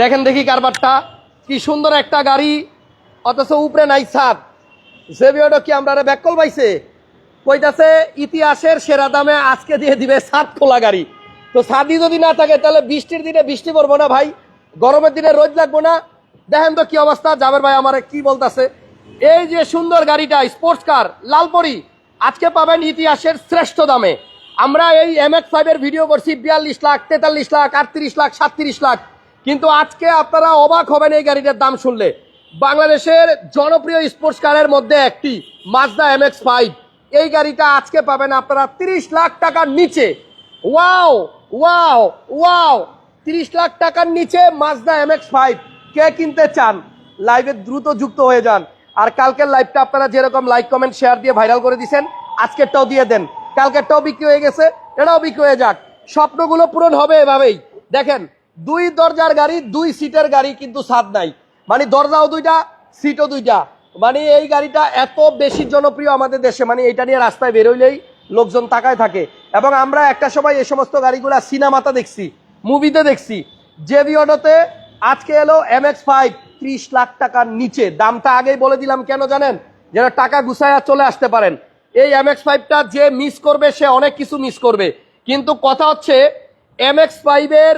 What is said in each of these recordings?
দেখেন দেখি কারবারটা। কি সুন্দর একটা গাড়ি। অথচ উপরে নাই ছাদ। জেবিওটা কি আমরা ব্যাকল পাইছে? কইতাছে, ইতিহাসের সেরা দামে আজকে দিয়ে দিবে ছাদ খোলা গাড়ি। তো ছাদই যদি না থাকে, তাহলে বৃষ্টির দিনে বৃষ্টি পড়ব না ভাই। গরমের দিনে রোদ লাগবো না। দেখেন তো কি অবস্থা। জাবের ভাই আমারে কি বলতাছে? এই যে সুন্দর গাড়িটা স্পোর্টস কার লালপরি, আজকে পাবেন ইতিহাসের শ্রেষ্ঠ দামে। আমরা এই এম এক্স ফাইভের ভিডিও করছি, বিয়াল্লিশ লাখ, তেতাল্লিশ লাখ, আটত্রিশ লাখ, সাতত্রিশ লাখ। কিন্তু আজকে আপনারা অবাক হবেন এই গাড়িটার দাম শুনলে। বাংলাদেশের জনপ্রিয় স্পোর্টস কারের মধ্যে একটি মাজদা এম এক্স ফাইভ এই গাড়িটা আজকে পাবেন আপনারা তিরিশ লাখ টাকার নিচে। Wow wow wow. তিরিশ লাখ টাকার নিচে মাজদা এম এক্স ফাইভ কে কিনতে চান? লাইভে দ্রুত যুক্ত হয়ে যান। আর কালকের লাইভটা আপনারা যেরকম লাইক কমেন্ট শেয়ার দিয়ে ভাইরাল করে দিছেন, আজকেরটাও দিয়ে দেন। কালকেরটাও বিক্রি হয়ে গেছে, এটাও বিক্রি হয়ে যাক। স্বপ্নগুলো পূরণ হবে এভাবেই। দেখেন দুই দরজার গাড়ি, দুই সিটের গাড়ি কিন্তু স্বাদ নাই। মানে দরজাও দুইটা, সিটও দুইটা। মানে এই গাড়িটা এত বেশি জনপ্রিয় আমাদের দেশে মানে এটা নিয়ে রাস্তায় বেরোইলেই লোকজন তাকায় থাকে। এবং আমরা একটা সময় এই সমস্ত গাড়িগুলা সিনেমাতে দেখছি, মুভিতে দেখছি। যে বিয়ডতে আজকে এলো এম এক্স ফাইভ ত্রিশ লাখ টাকার নিচে। দামটা আগেই বলে দিলাম কেন জানেন? যেন টাকা গুছাইয়া চলে আসতে পারেন। এই এম এক্স ফাইভটা যে মিস করবে, সে অনেক কিছু মিস করবে। কিন্তু কথা হচ্ছে এম এক্স ফাইভের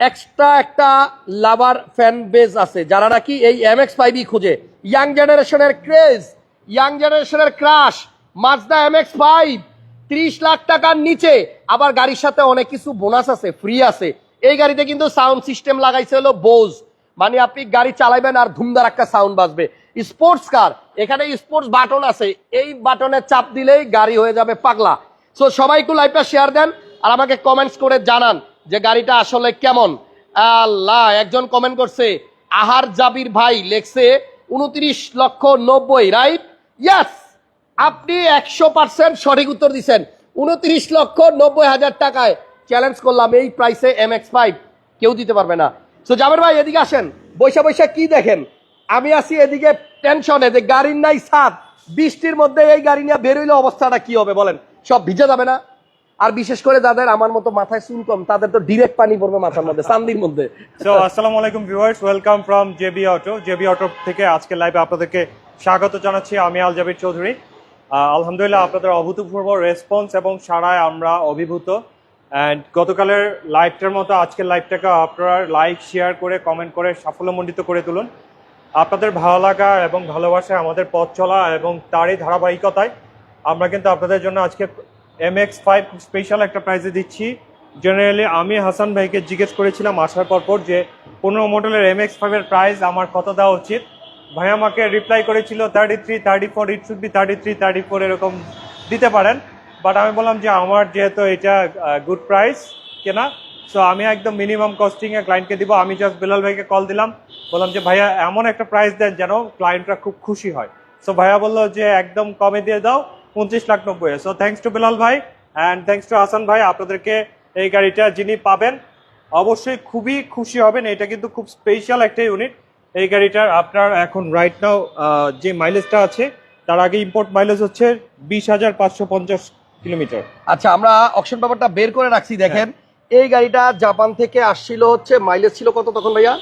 এক্সট্রা একটা লাভার ফ্যান বেজ আছে, যারা নাকি এই এম এক্স ফাইভই খুঁজে। ইয়াং জেনারেশনের ক্রেজ ইয়াং জেনারেশনের crush Mazda M X five ত্রিশ লাখ টাকার নিচে। আবার গাড়ির সাথে অনেক কিছু বোনাস আছে ফ্রি আছে। এই গাড়িতে কিন্তু সাউন্ড সিস্টেম লাগাইছে হলো বোজ মানে আপনি গাড়ি চালাবেন আর ধুমধার একটা সাউন্ড বাজবে। স্পোর্টস কার এখানে স্পোর্টস বাটন আছে। এই বাটনে চাপ দিলেই গাড়ি হয়ে যাবে পাগলা। সো সবাই একটু লাইভটা শেয়ার দেন আর আমাকে কমেন্টস করে জানান। যে গাড়িটা আসলে কেমন? আল্লাহ, একজন কমেন্ট করছে, আহার জাবির ভাই লেখছে, উনত্রিশ লক্ষ নব্বই রাইট ইয়াস আপনি একশো পার্সেন্ট সঠিক উত্তর দিচ্ছেন উনত্রিশ লক্ষ নব্বই হাজার টাকায় চ্যালেঞ্জ করলাম, এই প্রাইসে এম এক্স ফাইভ কেউ দিতে পারবে না। তো জাবের ভাই, এদিকে আসেন। বৈশা বৈশা কি দেখেন? আমি আছি এদিকে টেনশনে যে গাড়ির নাই সাত বৃষ্টির মধ্যে এই গাড়ি নিয়ে বেরোইলে অবস্থাটা কি হবে বলেন? সব ভিজে যাবে না? আর বিশেষ করে যাদের আমার মতো মাথায় চুল কম, তাদের তো ডিরেক্ট পানি পড়বে মাথার মধ্যে চান্দির মধ্যে। সো আসসালামু আলাইকুম viewers welcome from JB auto JB auto থেকে আজকে লাইভে আপনাদেরকে স্বাগত জানাচ্ছি, আমি আল জাবির চৌধুরী। আলহামদুলিল্লাহ আপনাদের অভূতপূর্ব রেসপন্স এবং সারায় আমরা অভিভূত। অ্যান্ড গতকালের লাইভটার মতো আজকের লাইভটাকে আপনারা লাইক শেয়ার করে কমেন্ট করে, সাফল্যমণ্ডিত করে তুলুন। আপনাদের ভালো লাগা এবং ভালোবাসায় আমাদের পথ চলা এবং তারই ধারাবাহিকতায় আমরা কিন্তু আপনাদের জন্য আজকে এম এক্স ফাইভ স্পেশাল একটা প্রাইজে দিচ্ছি। জেনারেলি আমি হাসান ভাইকে জিজ্ঞেস করেছিলাম, আসার পর পর যে, পনেরো মডেলের এম এক্স ফাইভের প্রাইস আমার কত দেওয়া উচিত? ভাই আমাকে রিপ্লাই করেছিল thirty three thirty four it should be thirty three thirty four এরকম দিতে পারেন। বাট আমি বললাম যে, আমার যেহেতু এটা গুড প্রাইস কেনা সো আমি একদম মিনিমাম কস্টিংয়ে ক্লায়েন্টকে দিব। আমি জাস্ট বেলাল ভাইকে কল দিলাম, বললাম যে, ভাইয়া, এমন একটা প্রাইস দেন যেন ক্লায়েন্টরা খুব খুশি হয়। সো ভাইয়া বলল যে, একদম কমে দিয়ে দাও। পঁচিশ লাখ নব্বই। সো থ্যাংকস টু বেলাল ভাই অ্যান্ড থ্যাংকস টু হাসান ভাই আপনাদেরকে এই গাড়িটা যিনি পাবেন অবশ্যই খুবই খুশি হবেন। এটা কিন্তু খুব স্পেশাল একটা ইউনিট এই গাড়িটার আপনার এখন রাইট নাও যে মাইলেজটা আছে তার আগে ইম্পোর্ট মাইলেজ হচ্ছে বিশ হাজার পাঁচশো পঞ্চাশ কিলোমিটার। আচ্ছা আমরা অপশন পেপারটা বের করে রাখছি দেখেন। এই গাড়িটা জাপান থেকে আসছিল হচ্ছে মাইলেজ ছিল কত তখন ভাইয়া?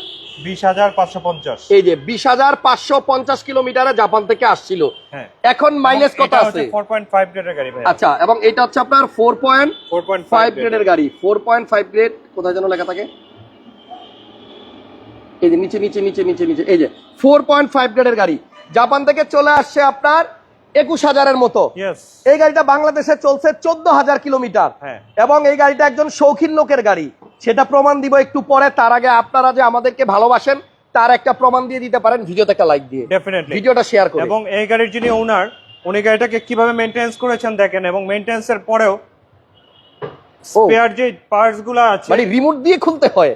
বিশ হাজার পাঁচশো পঞ্চাশ। এই যে বিশ হাজার পাঁচশো পঞ্চাশ কিলোমিটারে জাপান থেকে আসছিল। হ্যাঁ। এখন মাইলেজ কত আছে? ফোর পয়েন্ট ফাইভ গ্রেডের গাড়ি আচ্ছা এবং এটা হচ্ছে আপনার four point four point five গ্রেডের গাড়ি। ফোর পয়েন্ট ফাইভ গ্রেড কোথায় যেন লেখা থাকে? এই যে নিচে নিচে নিচে নিচে নিচে এই যে ফোর পয়েন্ট ফাইভ গ্রেডের গাড়ি। জাপান থেকে চলে আসছে আপনার একুশ হাজারের মতো। এই গাড়িটা বাংলাদেশে চলছে চোদ্দ হাজার কিলোমিটার। হ্যাঁ। এবং এই গাড়িটা একজন শৌখিন লোকের গাড়ি। সেটা প্রমাণ দিব একটু পরে। তার আগে আপনারা যে আমাদেরকে ভালোবাসেন তার একটা প্রমাণ দিয়ে দিতে পারেন। ভিডিওতে একটা লাইক দিয়ে। ডেফিনেটলি ভিডিওটা শেয়ার করে। এবং এই গাড়ির যিনি ওনার উনি গাড়িটাকে কীভাবে মেনটেন্স করেছেন দেখেন এবং মেনটেন্স এর পরেও স্পেয়ার যে পার্টসগুলো আছে মানে রিমোট দিয়ে খুলতে হয়।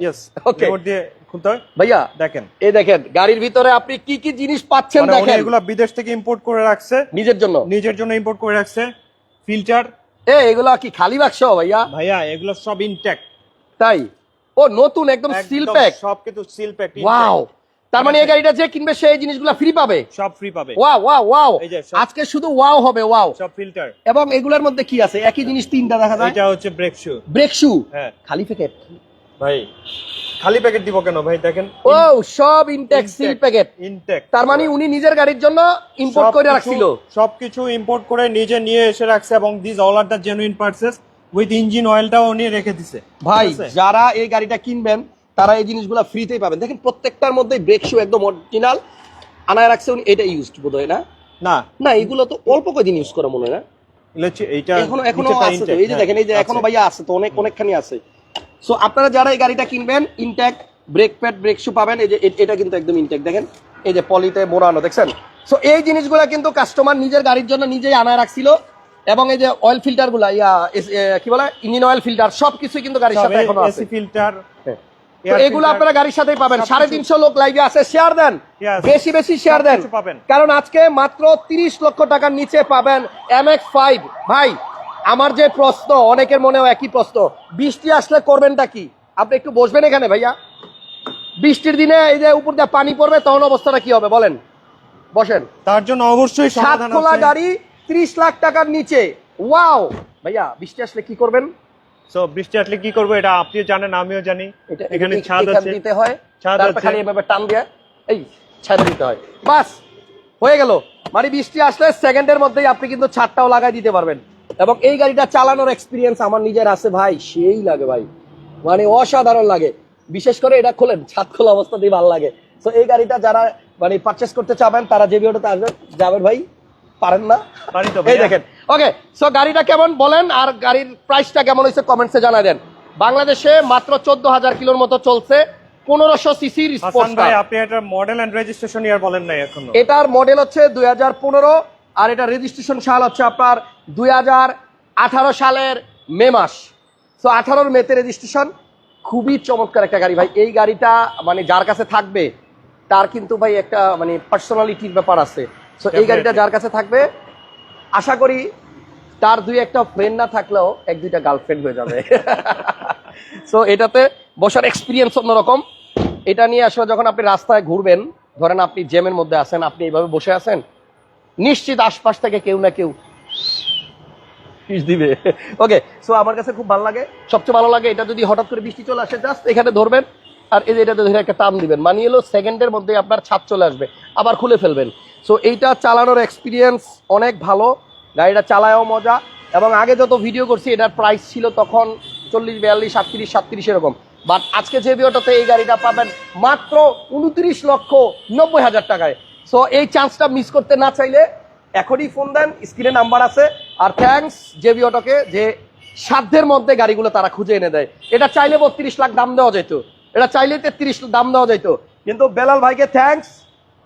ওকে রিমোট দিয়ে খুলতে হয়। ভাইয়া দেখেন। এই দেখেন গাড়ির ভিতরে আপনি কি কি জিনিস পাচ্ছেন মানে দেখেন। এগুলা বিদেশ থেকে ইম্পোর্ট করে রাখছে। নিজের জন্য। নিজের জন্য ইম্পোর্ট করে রাখছে। ফিল্টার এ এগুলা কি খালি বাক্স ভাইয়া? ভাইয়া এগুলো সব তাই? ও নতুন একদম সিল প্যাক সব কিন্তু সিল প্যাক ওয়াও তার মানে এই গাড়িটা যে কিনবে সেই জিনিসগুলো ফ্রি পাবে? সব ফ্রি পাবে। ওয়াও ওয়াও ওয়াও আজকে শুধু ওয়াও হবে ওয়াও সব ফিল্টার এবং এগুলোর মধ্যে কি আছে? একই জিনিস তিনটা দেখা যায়? এটা হচ্ছে ব্রেক শু ব্রেক শু হ্যাঁ। খালি প্যাকেট ভাই খালি প্যাকেট দিব কেন ভাই? দেখেন ও সব ইনটেক সিল প্যাকেট ইনটেক তার মানে উনি নিজের গাড়ির জন্য ইম্পোর্ট করে রাখছিল। সবকিছু ইম্পোর্ট করে নিজে নিয়ে এসে রাখছে এবং this all are the genuine parts with engine অয়েলটাও উনি রেখে দিছে। ভাই যারা এই গাড়িটা কিনবেন তারা এই জিনিসগুলো ফ্রিতেই পাবেন। দেখেন প্রত্যেকটার মধ্যে ব্রেক শু একদম অরিজিনাল আনায় রাখছে উনি এটা ইউজড বোধ হয় না? না। না এগুলো তো অল্প কদিন ইউজ করা মনে হয় না? এইটা এখনও এখনও আছে তো। এই যে হ্যাঁ, দেখেন এই যে এখনও আছে। ভাইয়া আছে তো অনেক অনেকখানি আছে। সো আপনারা যারা এই গাড়িটা কিনবেন intake brake pad brake shoe পাবেন এই যে এটা কিন্তু একদম ইনটেক দেখেন? এই যে পলিতে মোড়ানো দেখছেন? সো এই জিনিসগুলো কিন্তু কাস্টমার নিজের গাড়ির জন্য নিজেই আনায় রাখছিল এবং এই যে অয়েল ফিল্টারগুলা ইয়া কি বলে? ইঞ্জিন অয়েল ফিল্টার সবকিছু কিন্তু গাড়ির সাথে এখনও আছে। ফিল্টার তো এগুলো আপনারা গাড়ির সাথেই পাবেন। সাড়ে তিনশো লোক লাইভে আছে শেয়ার দেন। বেশি বেশি শেয়ার দেন। কারণ আজকে মাত্র তিরিশ লক্ষ টাকার নিচে পাবেন এম এক্স ফাইভ ভাই আমার যে প্রশ্ন অনেকের মনেও একই প্রশ্ন। বৃষ্টি আসলে করবেনটা কি? আপনি একটু বসবেন এখানে ভাইয়া। বৃষ্টির দিনে এই যে উপর দিয়ে পানি পড়বে তখন অবস্থাটা কি হবে বলেন? বসেন। তার জন্য অবশ্যই সাত খোলা গাড়ি ত্রিশ লাখ টাকার নিচে। ওয়াও! ভাইয়া বৃষ্টি আসলে কি করবেন? সো বৃষ্টি আসলে কি করব এটা আপনিও জানেন আমিও জানি। এখানে ছাদ আছে। দিতে হয়। ছাদ আছে। খালি এভাবে টান দিয়ে এই ছেড়ে দিতে হয়। বাস হয়ে গেল। মানে বৃষ্টি আসলে সেকেন্ডের মধ্যেই আপনি কিন্তু ছাদটাও লাগাই দিতে পারবেন। এবং এই গাড়িটা চালানোর এক্সপিরিয়েন্স আমার নিজের আছে ভাই সেই লাগে ভাই। মানে অসাধারণ লাগে। বিশেষ করে এটা খোলেন ছাদ খোলা অবস্থাতেই ভালো লাগে। তো এই গাড়িটা যারা মানে পারচেস করতে চাবেন তারা যে ভিডিওটাতে আসবেন যাবেন ভাই। পারেন না? এই দেখেন। ওকে সো গাড়িটা কেমন বলেন আর গাড়ির প্রাইসটা কেমন হয়েছে কমেন্টসে জানা দেন। বাংলাদেশে মাত্র চোদ্দ হাজার কিলোর মতো চলছে। পনেরোশো সিসির আপনি এটা মডেল এন্ড রেজিস্ট্রেশন ইয়ার বলেন নাই এখনও। এটার মডেল হচ্ছে দুই হাজার পনেরো। আর এটা রেজিস্ট্রেশন সাল হচ্ছে আপনার দুই হাজার আঠারো সালের মে মাস। সো আঠারোর মেতে রেজিস্ট্রেশন খুবই চমৎকার একটা গাড়ি। ভাই এই গাড়িটা মানে যার কাছে থাকবে তার কিন্তু ভাই একটা মানে পার্সোনালিটির ব্যাপার আছে। সো এই গাড়িটা যার কাছে থাকবে আশা করি তার দুই একটা ফ্রেন্ড না থাকলেও এক দুইটা গার্লফ্রেন্ড হয়ে যাবে। সো এটাতে বসার এক্সপিরিয়েন্স অন্যরকম। এটা নিয়ে আসলে যখন আপনি রাস্তায় ঘুরবেন ধরেন আপনি জ্যামের মধ্যে আছেন আপনি এইভাবে বসে আছেন নিশ্চিত আশপাশ থেকে কেউ না কেউ দিবে। ওকে সো আমার কাছে খুব ভালো লাগে। সবচেয়ে ভালো লাগে এটা যদি হঠাৎ করে বৃষ্টি চলে আসে জাস্ট এখানে ধরবেন, আর এই যে এটাতে ধরে একটা টান দিবেন। মানিয়ে এলো সেকেন্ডের মধ্যে আপনার ছাদ চলে আসবে, আবার খুলে ফেলবেন। সো এইটা চালানোর এক্সপিরিয়েন্স অনেক ভালো, গাড়িটা চালায়ও মজা, এবং আগে যত ভিডিও করছি, এটার প্রাইস ছিল তখন চল্লিশ, বিয়াল্লিশ, আটত্রিশ, সাতত্রিশ এরকম। বাট আজকে যে ভিডিওটাতে এই গাড়িটা পাবেন মাত্র উনত্রিশ লক্ষ নব্বই হাজার টাকায়। সো এই চান্সটা মিস করতে না চাইলে এখনই ফোন দেন স্ক্রিনে নাম্বার আছে। আর থ্যাঙ্কস জেবি অটোকে যে সাধ্যের মধ্যে গাড়িগুলো তারা খুঁজে এনে দেয়। এটা চাইলে বত্রিশ লাখ দাম দেওয়া যেত এটা চাইলে তেত্রিশ দাম দেওয়া যেত কিন্তু বেলাল ভাইকে থ্যাঙ্কস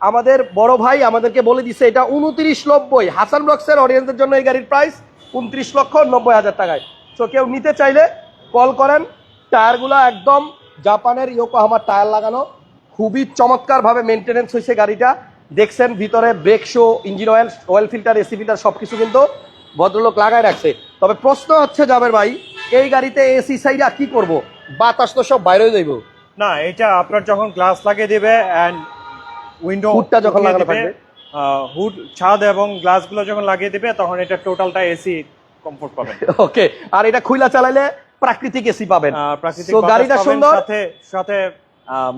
আমাদের বড় ভাই আমাদেরকে বলে দিছে, এটা উনত্রিশ নব্বই। হাসান ব্লক্সের অডিয়েন্সের জন্য এই গাড়ির প্রাইস উনত্রিশ লক্ষ নব্বই হাজার টাকায়। সো কেউ নিতে চাইলে কল করেন। টায়ারগুলো একদম জাপানের ইয়োকো আমার টায়ার লাগানো। খুবই চমৎকারভাবে মেনটেনেন্স হয়েছে গাড়িটা। দেখছেন ভিতরে brake shoe engine oil oil filter AC filter সব কিছু কিন্তু ভদ্রলোক লাগায় রাখছে। তবে প্রশ্ন হচ্ছে যাবের ভাই এই গাড়িতে এসি সাইডা কি করব? বাতাস তো সব বাইরে যাইব। না এটা আপনার যখন গ্লাস লাগিয়ে দেবে এন্ড উইন্ডো হুডটা যখন লাগানো থাকবে। হুড ছাদ এবং গ্লাসগুলো যখন লাগিয়ে দেবে তখন এটা টোটালটা এসি কমফোর্ট পাবেন। ওকে আর এটা খুইলা চালাইলে প্রাকৃতিক এসি পাবেন। প্রাকৃতিক গাড়িটা সুন্দর। সাথে সাথে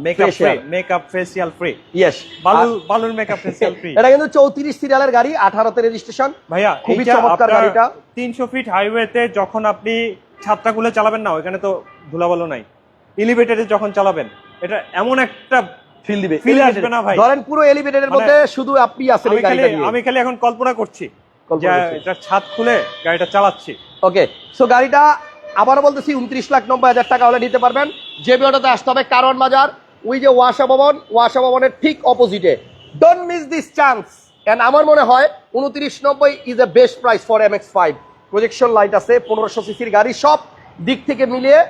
makeup free Facial. Makeup facial free yes Balu বালুর মেকআপ ফেসিয়াল ফ্রি এটা কিন্তু চৌত্রিশ সিরিয়ালের গাড়ি আঠারোতে রেজিস্ট্রেশন ভাইয়া খুবই চমৎকার গাড়িটা। 300 ফিট হাইওয়েতে যখন আপনি ছাদটা খুলে চালাবেন না ওখানে তো ধুলাবালু নাই এলিভেটরে যখন চালাবেন এটা এমন একটা ফিল দিবে Elevated। আসবে না ভাই। ধরেন পুরো এলিভেটেডের মানে- মধ্যে শুধু আপনি আছেন আমি এই খালি গাড়িটা নিয়ে আমি খালি এখন কল্পনা করছি কল্পনা করছি। এটা ছাদ খুলে গাড়িটা চালাচ্ছি ওকে সো গাড়িটা আবারও বলতেছি, উনত্রিশ লাখ নব্বই হাজার টাকা হলে নিতে পারবেন। যে বিওটাতে আসতে হবে কারণ বাজার, ওই যে ওয়াসা ভবন, ওয়াসা ভবনের ঠিক অপোজিটে don't miss this chance and আমার মনে হয়, উনত্রিশ নব্বই is a best price for M X five projection light আছে, পনেরোশো সিসির গাড়ি সব দিক থেকে মিলিয়ে,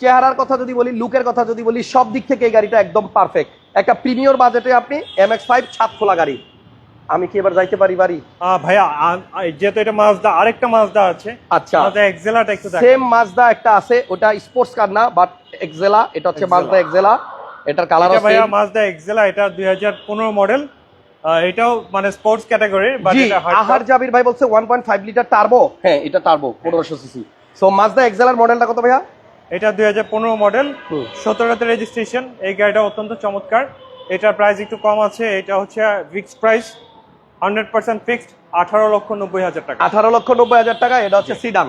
চেহারার কথা যদি বলি লুকের কথা যদি বলি, সব দিক থেকে এই গাড়িটা একদম পারফেক্ট একটা প্রিমিয়র বাজেটে আপনি এম এক্স ফাইভ ছাদ খোলা গাড়ি। আমি কি এবার যাইতে পারি বাড়ি? ভাইয়া যেহেতু এটা মাজদা আরেকটা মাজদা আছে। আচ্ছা। মাজদা এক্সেলাটা একটু সেম মাজদা একটা আছে ওটা স্পোর্টস কার না বাট এক্সেলা এটা হচ্ছে। মাজদা এক্সেলা এটার কালার এটা আছে। ভাইয়া মাজদা এক্সেলা এটা 2015 মডেল এটাও মানে স্পোর্টস ক্যাটাগরি বাট এটা আহার জাবির ভাই বলছে 1.5 লিটার টার্বো হ্যাঁ এটা turbo 1500 CC so Mazda Axela মডেলটা কত ভাইয়া? এটা দুই হাজার পনেরো মডেল হুম। সতেরোতে রেজিস্ট্রেশন এই গাড়িটা অত্যন্ত চমৎকার। এটার প্রাইস একটু কম আছে এটা হচ্ছে fixed price hundred percent fixed আঠারো লক্ষ নব্বই হাজার টাকা। আঠারো লক্ষ নব্বই হাজার টাকা এটা হচ্ছে সিডান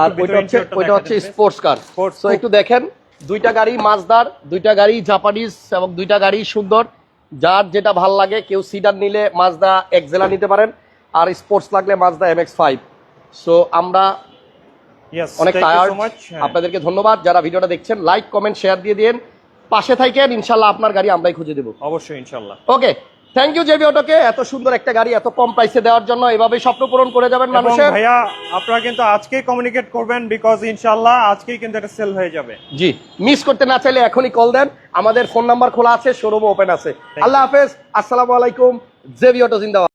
আর ওইটা হচ্ছে ওইটা হচ্ছে স্পোর্টস কার তো একটু দেখেন দুইটা গাড়ি মাজদার দুইটা গাড়ি জাপানিজ এবং দুইটা গাড়ি সুন্দর। যার যেটা ভালো লাগে কেউ সিডার নিলে মাজদা এক্সেলা নিতে পারেন আর স্পোর্টস লাগলে Mazda M X five so আমরা অনেক টায়ার্ড হ্যাঁ। আপনাদেরকে ধন্যবাদ। যারা ভিডিওটা দেখছেন লাইক কমেন্ট শেয়ার দিয়ে দিন পাশে থাকেন ইনশাল্লাহ আপনার গাড়ি আমরাই খুঁজে দেবো। অবশ্যই ইনশাল্লাহ। ওকে থ্যাংক ইউ জেবি অটোকে এত সুন্দর একটা গাড়ি এত কম প্রাইসে দেওয়ার জন্য এভাবে স্বপ্ন পূরণ করে যাবেন মানুষের। ভাইয়া আপনারা কিন্তু আজকেই কমিউনিকেট করবেন বিকজ ইনশাআল্লাহ আজকেই কিন্তু এটা সেল হয়ে যাবে। জি মিস করতে না চাইলে এখনই কল দেন। আমাদের ফোন নাম্বার খোলা আছে শোরুম ওপেন আছে। আল্লাহ হাফেজ আসসালামু আলাইকুম জেবি অটো জিন্দাবাদ।